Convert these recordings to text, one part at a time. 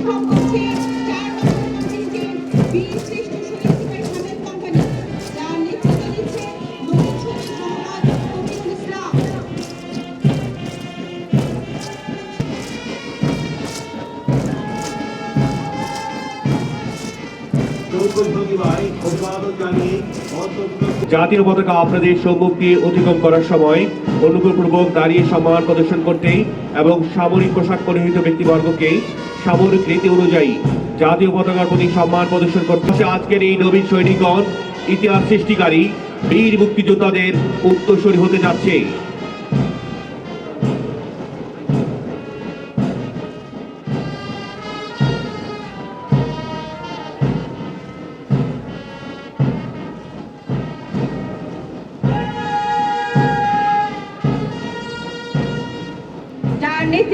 শিক্ষক করছে চার বছরের মধ্যে জাতীয় পতাকা আপনাদের সম্মুখ অতিক্রম করার সময় অনুগ্রহপূর্বক দাঁড়িয়ে সম্মান প্রদর্শন করতে এবং সামরিক পোশাক পরিহিত ব্যক্তিবর্গকে সামরিক রীতি অনুযায়ী জাতীয় পতাকার প্রতি সম্মান প্রদর্শন করতে আজকের এই নবীন সৈনিকগণ। ইতিহাস সৃষ্টিকারী বীর মুক্তিযোদ্ধাদের উত্তরসূরি হতে যাচ্ছে।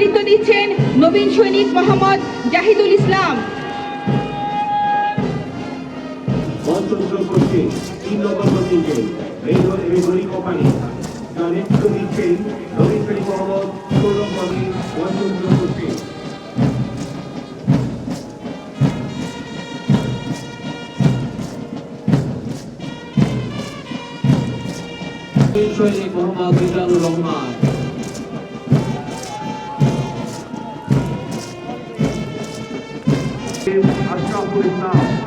নেতৃত্ব দিচ্ছেন নবীন সৈনিক মোহাম্মদ জাহিদুল ইসলাম। উদ্যোগ করছে তিন I've got with now.